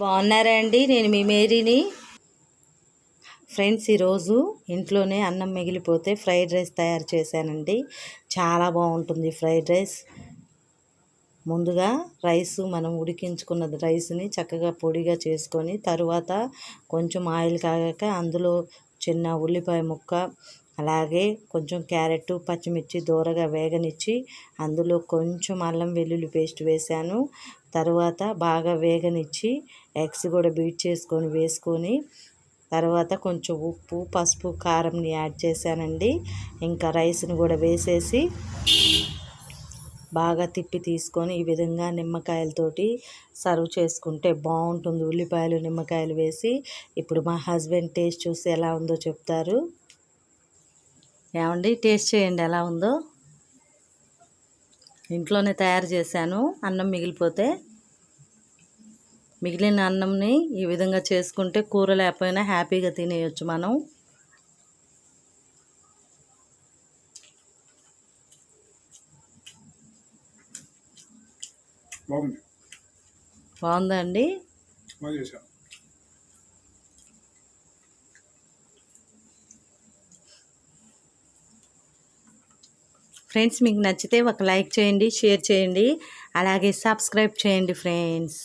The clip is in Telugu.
బాగున్నారా అండి? నేను మీ మేరీని. ఫ్రెండ్స్ ఈరోజు ఇంట్లోనే అన్నం మిగిలిపోతే ఫ్రైడ్ రైస్ తయారు చేశానండి. చాలా బాగుంటుంది ఫ్రైడ్ రైస్. ముందుగా రైస్ మనం ఉడికించుకున్న రైస్ని చక్కగా పొడిగా చేసుకొని తరువాత కొంచెం ఆయిల్ కాగాక అందులో చిన్న ఉల్లిపాయ ముక్క అలాగే కొంచెం క్యారెట్ పచ్చిమిర్చి దూరగా వేగనిచ్చి అందులో కొంచెం అల్లం వెల్లుల్లి పేస్ట్ వేశాను. తర్వాత బాగా వేగనిచ్చి ఎగ్స్ కూడా బీట్ చేసుకొని వేసుకొని తర్వాత కొంచెం ఉప్పు పసుపు కారంని యాడ్ చేశానండి. ఇంకా రైస్ని కూడా వేసేసి బాగా తిప్పి తీసుకొని ఈ విధంగా నిమ్మకాయలతోటి సర్వ్ చేసుకుంటే బాగుంటుంది. ఉల్లిపాయలు నిమ్మకాయలు వేసి ఇప్పుడు మా హస్బెండ్ టేస్ట్ చూసి ఎలా ఉందో చెప్తారు. ఏమండి టేస్ట్ చేయండి ఎలా ఉందో. ఇంట్లోనే తయారు చేశాను అన్నం మిగిలిపోతే. మిగిలిన అన్నంని ఈ విధంగా చేసుకుంటే కూర లేకపోయినా హ్యాపీగా తినేయచ్చు మనం. బాగుంది. బాగుందా అండి బాగా చేశాను. ఫ్రెండ్స్ మీకు నచ్చితే ఒక లైక్ చేయండి షేర్ చేయండి అలాగే సబ్స్క్రైబ్ చేయండి ఫ్రెండ్స్.